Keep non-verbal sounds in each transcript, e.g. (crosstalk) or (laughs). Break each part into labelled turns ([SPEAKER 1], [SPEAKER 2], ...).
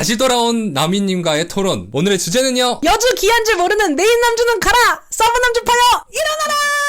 [SPEAKER 1] 다시 돌아온 나미님과의 토론. 오늘의 주제는요.
[SPEAKER 2] 여주 귀한 줄 모르는 메인 남주는 가라! 서브 남주 파여! 일어나라!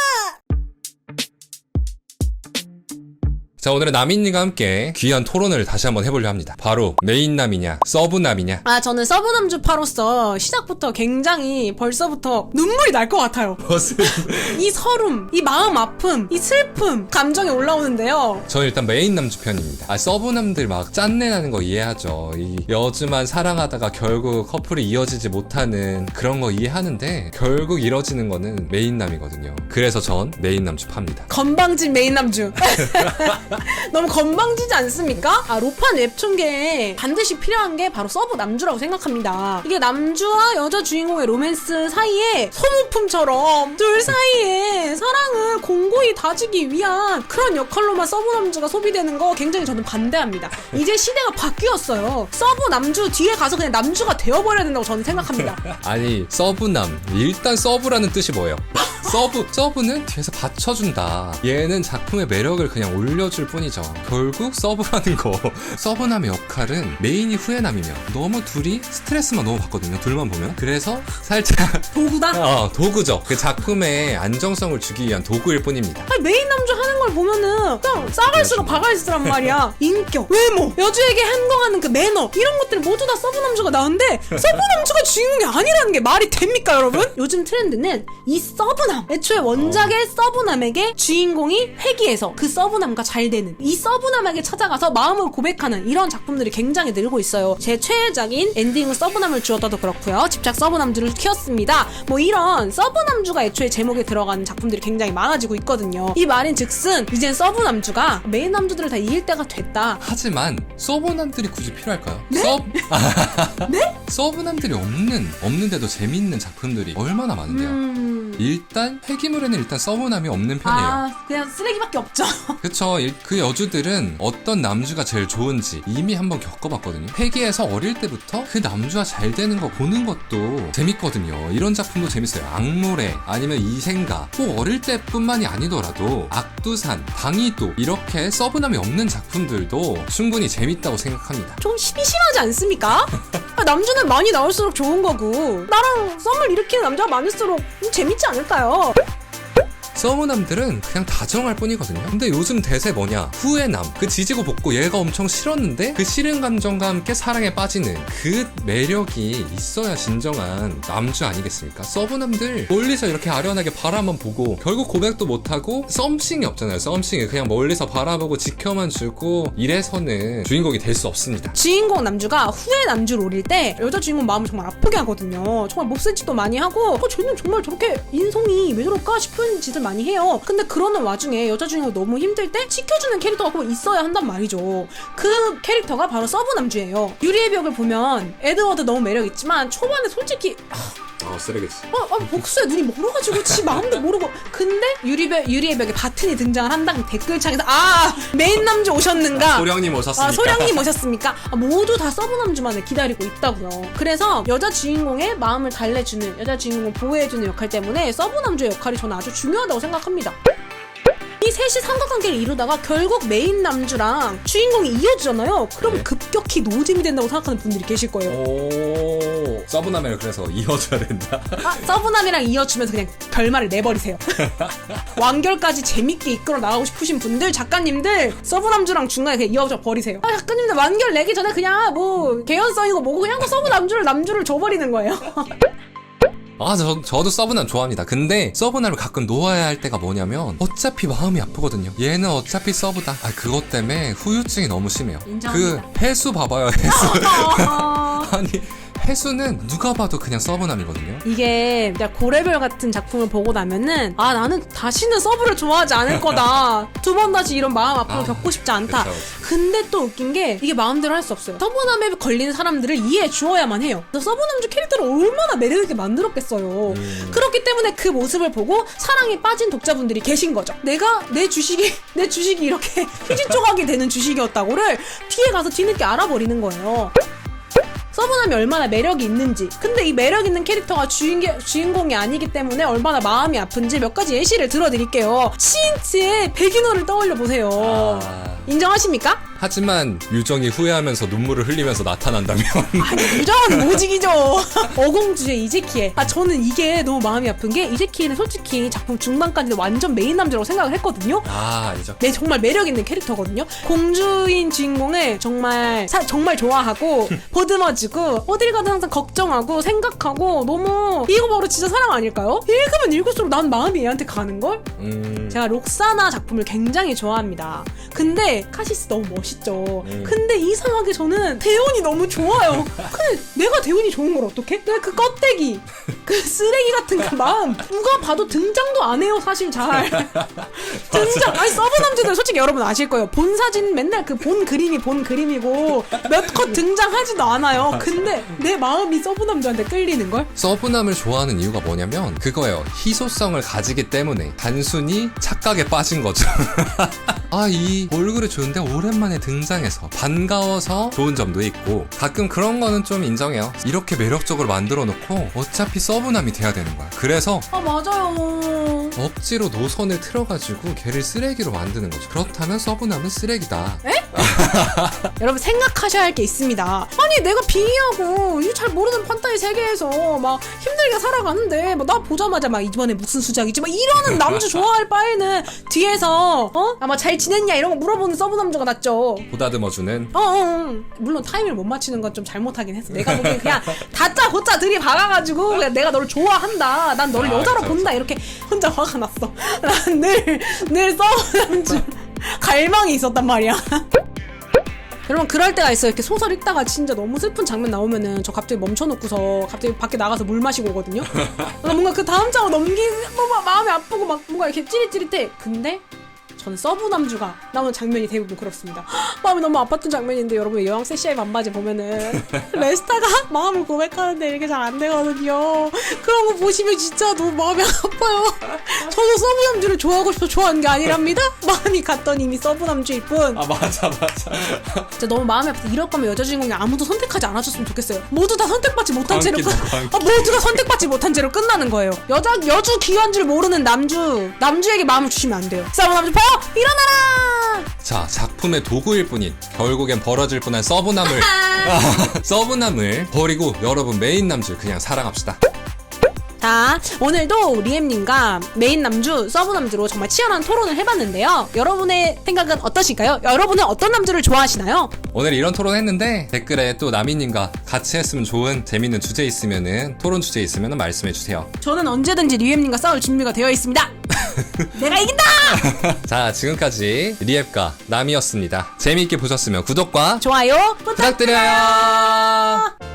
[SPEAKER 1] 자, 오늘은 나미님과 함께 귀한 토론을 다시 한번 해보려 합니다. 바로 메인남이냐, 서브남이냐.
[SPEAKER 2] 아, 저는 서브 남 주파로서 시작부터 굉장히 벌써부터 눈물이 날 것 같아요.
[SPEAKER 1] 무슨? (laughs)
[SPEAKER 2] 이 서름, 이 마음 아픔, 이 슬픔, 감정이 올라오는데요.
[SPEAKER 1] 저는 일단 메인 남주 편입니다. 아, 서브남들 막 짠내 나는 거 이해하죠. 이 여주만 사랑하다가 결국 커플이 이어지지 못하는 그런 거 이해하는데 결국 이뤄지는 거는 메인 남이거든요. 그래서 전 메인 남주 팝니다.
[SPEAKER 2] 건방진 메인 남주. (laughs) (laughs) 너무 건방지지 않습니까? 아, 로판 웹툰계에 반드시 필요한 게 바로 서브 남주라고 생각합니다. 이게 남주와 여자 주인공의 로맨스 사이에 소모품처럼 둘 사이에 사랑을 공고히 다지기 위한 그런 역할로만 서브 남주가 소비되는 거 굉장히 저는 반대합니다. 이제 시대가 바뀌었어요. 서브 남주 뒤에 가서 그냥 남주가 되어버려야 된다고 저는 생각합니다. (laughs)
[SPEAKER 1] 아니 서브남 일단 서브라는 뜻이 뭐예요? 서브 서브는 뒤에서 받쳐준다. 얘는 작품의 매력을 그냥 올려줄 뿐이죠. 결국 서브라는 거 (laughs) 서브남의 역할은 메인이 후회남이면 너무 둘이 스트레스만 너무 받거든요. 둘만 보면 그래서 살짝 (laughs)
[SPEAKER 2] 도구다?
[SPEAKER 1] 어, 도구죠. 그 작품의 안정성을 주기 위한 도구일 뿐입니다.
[SPEAKER 2] 아니, 메인 남주 하는 걸 보면은 그냥 싸갈수록 박갈수란 말이야. (laughs) 인격, 외모, 여주에게 행동하는 그 매너 이런 것들 모두 다 서브 남주가 나오는데 서브 남주가 주인공이 아니라는 게 말이 됩니까, 여러분? 요즘 트렌드는 이 서브 남. 애초에 원작의 서브남에게 주인공이 회귀해서 그 서브남과 잘 되는 이 서브남에게 찾아가서 마음을 고백하는 이런 작품들이 굉장히 늘고 있어요. 제 최애작인 엔딩은 서브남을 주었다도 그렇고요. 집착 서브남주를 키웠습니다. 뭐 이런 서브남주가 애초에 제목에 들어가는 작품들이 굉장히 많아지고 있거든요. 이 말인 즉슨 이젠 서브남주가 메인 남주들을 다 이길 때가 됐다.
[SPEAKER 1] 하지만 서브남들이 굳이 필요할까요? 서... 네? (laughs) 서브남들이 없는 없는데도 재밌는 작품들이 얼마나 많은데요.
[SPEAKER 2] 음...
[SPEAKER 1] 일단 폐기물에는 일단 서브남이 없는 편이에요.
[SPEAKER 2] 아 그냥 쓰레기밖에 없죠. (laughs)
[SPEAKER 1] 그쵸. 일- 그 여주들은 어떤 남주가 제일 좋은지 이미 한번 겪어봤거든요. 회계에서 어릴 때부터 그 남주와 잘 되는 거 보는 것도 재밌거든요. 이런 작품도 재밌어요. 악물에 아니면 이생가 꼭 어릴 때뿐만이 아니더라도 악두산, 당이도 이렇게 서브남이 없는 작품들도 충분히 재밌다고 생각합니다.
[SPEAKER 2] 좀 시비심하지 않습니까? 아, 남주는 많이 나올수록 좋은 거고 나랑 썸을 일으키는 남자가 많을수록 좀 재밌지 않을까요?
[SPEAKER 1] 서브남들은 그냥 다정할 뿐이거든요. 근데 요즘 대세 뭐냐? 후회남. 그 지지고 볶고 얘가 엄청 싫었는데 그 싫은 감정과 함께 사랑에 빠지는 그 매력이 있어야 진정한 남주 아니겠습니까? 서브남들 멀리서 이렇게 아련하게 바라만 보고 결국 고백도 못하고 썸씽이 없잖아요. 썸씽이 그냥 멀리서 바라보고 지켜만 주고 이래서는 주인공이 될 수 없습니다.
[SPEAKER 2] 주인공 남주가 후회 남주를 오릴 때 여자 주인공 마음을 정말 아프게 하거든요. 정말 몹쓸 짓도 많이 하고 어, 쟤는 정말 저렇게 인성이 왜 저럴까 싶은 짓을 많이 해요. 근데 그러는 와중에 여자 주인공 너무 힘들 때 지켜주는 캐릭터가 꼭 있어야 한단 말이죠. 그 캐릭터가 바로 서브 남주예요. 유리의 벽을 보면 에드워드 너무 매력 있지만 초반에 솔직히
[SPEAKER 1] 어 쓰레기지.
[SPEAKER 2] 아, 아 복수에 눈이 멀어가지고 지 마음도 모르고 근데 유리벽 유리의 벽에 바튼이 등장을 한다는 댓글창에서 아 메인 남주 오셨는가
[SPEAKER 1] 소령님 오셨습니까?
[SPEAKER 2] 아, 소량님 오셨습니까? 아, 모두 다 서브 남주만을 기다리고 있다고요. 그래서 여자 주인공의 마음을 달래주는 여자 주인공을 보호해주는 역할 때문에 서브 남주의 역할이 저는 아주 중요하다고 생각합니다. 이 셋이 삼각관계를 이루다가 결국 메인 남주랑 주인공이 이어지잖아요. 그럼
[SPEAKER 1] 네.
[SPEAKER 2] 급격히 노잼이 된다고 생각하는 분들이 계실 거예요.
[SPEAKER 1] 오 서브남을 그래서 (laughs) 이어줘야 된다.
[SPEAKER 2] 아, 서브남이랑 이어주면서 그냥 결말을 내버리세요. (laughs) 완결까지 재밌게 이끌어 나가고 싶으신 분들, 작가님들, 서브남주랑 중간에 그냥 이어져 버리세요. 아, 작가님들 완결 내기 전에 그냥 뭐 개연성이고 뭐고 그냥 그 서브남주를 남주를 줘버리는 거예요. (laughs)
[SPEAKER 1] 아, 저, 저도 서브남 좋아합니다. 근데 서브남을 가끔 놓아야 할 때가 뭐냐면 어차피 마음이 아프거든요. 얘는 어차피 서브다. 아, 그것 때문에 후유증이 너무 심해요.
[SPEAKER 2] 인정합니다.
[SPEAKER 1] 그 해수 봐봐요, 해수.
[SPEAKER 2] 아, (laughs) (laughs)
[SPEAKER 1] 아니, 해수는 누가 봐도 그냥 서브남이거든요.
[SPEAKER 2] 이게 진짜 고레벨 같은 작품을 보고 나면은 아 나는 다시는 서브를 좋아하지 않을 거다. (laughs) 두 번 다시 이런 마음 아픔을
[SPEAKER 1] 아,
[SPEAKER 2] 겪고 싶지 않다.
[SPEAKER 1] 그쵸,
[SPEAKER 2] 근데 또 웃긴 게 이게 마음대로 할 수 없어요. 서브남에 걸린 사람들을 이해해 주어야만 해요. 서브남주 캐릭터를 얼마나 매력 있게 만들었겠어요.
[SPEAKER 1] 음.
[SPEAKER 2] 그렇기 때문에 그 모습을 보고 사랑에 빠진 독자분들이 계신 거죠. 내가 내 주식이 (laughs) 내 주식이 이렇게 (laughs) 휴지 조각이 되는 주식이었다고를 뒤에 가서 뒤늦게 알아버리는 거예요. 서브남이 얼마나 매력이 있는지. 근데 이 매력 있는 캐릭터가 주인, 주인공이 아니기 때문에 얼마나 마음이 아픈지 몇 가지 예시를 들어드릴게요. 신치의 백인호를 떠올려 보세요.
[SPEAKER 1] 아,
[SPEAKER 2] 인정하십니까?
[SPEAKER 1] 하지만 유정이 후회하면서 눈물을 흘리면서 나타난다면 (laughs)
[SPEAKER 2] 아니 유정은 모직이죠 (laughs) 어공주의 이재키에 아 저는 이게 너무 마음이 아픈 게 이재키는 솔직히 작품 중반까지는 완전 메인 남자라고 생각을 했거든요
[SPEAKER 1] 아 아니죠
[SPEAKER 2] 네, 정말 매력 있는 캐릭터거든요. 공주인 주인공을 정말 사- 정말 좋아하고 (laughs) 보듬어주고 어딜 가든 항상 걱정하고 생각하고 너무 이거 바로 진짜 사랑 아닐까요? 읽으면 읽을수록 난 마음이 얘한테 가는 걸.
[SPEAKER 1] 음
[SPEAKER 2] 제가 록사나 작품을 굉장히 좋아합니다. 근데 카시스 너무 멋있 죠.
[SPEAKER 1] 음.
[SPEAKER 2] 근데 이상하게 저는 대운이 너무 좋아요. 근데 내가 대운이 좋은 걸? 내가 그 껍데기, 그 쓰레기 같은 그 마음 누가 봐도 등장도 안 해요 사실 잘. (laughs) 등장 아니 서브 남자들 솔직히 여러분 아실 거예요. 본 사진 맨날 그 본 그림이 본 그림이고 몇 컷 등장하지도 않아요. 근데 내 마음이 서브 남자한테 끌리는 걸?
[SPEAKER 1] 서브남을 좋아하는 이유가 뭐냐면 그거예요 희소성을 가지기 때문에 단순히 착각에 빠진 거죠 (laughs) 아 이 얼굴이 좋은데 오랜만에 등장해서 반가워서 좋은 점도 있고 가끔 그런 거는 좀 인정해요. 이렇게 매력적으로 만들어 놓고 어차피 서브남이 돼야 되는 거야. 그래서
[SPEAKER 2] 아 맞아요.
[SPEAKER 1] 억지로 노선을 틀어가지고 걔를 쓰레기로 만드는 거죠. 그렇다면 서브남은 쓰레기다. (laughs)
[SPEAKER 2] 여러분 생각하셔야 할 게 있습니다. 아니 내가 빙의하고 이 잘 모르는 판타지 세계에서 막 힘들게 살아가는데 막 나 보자마자 막 이번에 무슨 수작이지? 막 이러는 남주 좋아할 바에는 뒤에서 어? 아마 잘 지냈냐 이런 거 물어보는 서브 남주가 낫죠.
[SPEAKER 1] 보다듬어주는
[SPEAKER 2] 어, 어, 어. 물론 타이밍을 못 맞추는 건 좀 잘못하긴 했어. 내가 보기엔 그냥 (laughs) 다짜 고짜 들이박아가지고 그냥 내가 너를 좋아한다. 난 너를
[SPEAKER 1] 아,
[SPEAKER 2] 여자로
[SPEAKER 1] 그쵸,
[SPEAKER 2] 본다. 이렇게 혼자 화가 났어. 난 늘, 늘 서브 남주 갈망이 있었단 말이야. 여러분 그럴 때가 있어요. 이렇게 소설 읽다가 진짜 너무 슬픈 장면 나오면은 저 갑자기 멈춰놓고서 갑자기 밖에 나가서 물 마시고 오거든요. 뭔가 그 다음 장을 넘기고 막 마음이 아프고 막 뭔가 이렇게 찌릿찌릿해. 근데 저는 서브 남주가 나오는 장면이 대부분 그렇습니다. (gasps) 마음이 너무 아팠던 장면인데 여러분 여왕 세시아의 반바지 보면은 (laughs) 레스타가 (laughs) 마음을 고백하는데 이렇게 잘 안 되거든요. 그런 거 보시면 진짜 너무 마음이 아파요. (laughs) 저도 서브 남주를 좋아하고 싶어 좋아하는 게 아니랍니다. 마음이 갔던 이미 서브 남주일 뿐.
[SPEAKER 1] 아 맞아 맞아
[SPEAKER 2] 진짜 너무 마음이 아프다. 이럴 거면 여자 주인공이 아무도 선택하지 않아줬으면 좋겠어요. 모두 다 선택받지 못한 채로 끝. 아, 모두가 선택받지 못한 채로 끝나는 거예요. 여자 여주 귀한 줄 모르는 남주 남주에게 마음을 주시면 안 돼요. 싸움 남주 봐요. 일어나라.
[SPEAKER 1] 자 작품의 도구일 뿐인 결국엔 벌어질 뻔한 서브남을 (laughs) (laughs) 서브남을 버리고 여러분 메인 남주 그냥 사랑합시다
[SPEAKER 2] 자, 오늘도 리엠님과 메인 남주, 서브 남주로 정말 치열한 토론을 해봤는데요. 여러분의 생각은 어떠실까요? 여러분은 어떤 남주를 좋아하시나요?
[SPEAKER 1] 오늘 이런 토론 했는데 댓글에 또 나미님과 같이 했으면 좋은 재밌는 주제 있으면은 토론 주제 있으면은 말씀해 주세요
[SPEAKER 2] 저는 언제든지 리엠님과 싸울 준비가 되어 있습니다. (laughs) 내가 이긴다! (laughs)
[SPEAKER 1] 자 지금까지 리앱과 남이었습니다 재미있게 보셨으면 구독과
[SPEAKER 2] 좋아요 부탁드려요.
[SPEAKER 1] 부탁드려요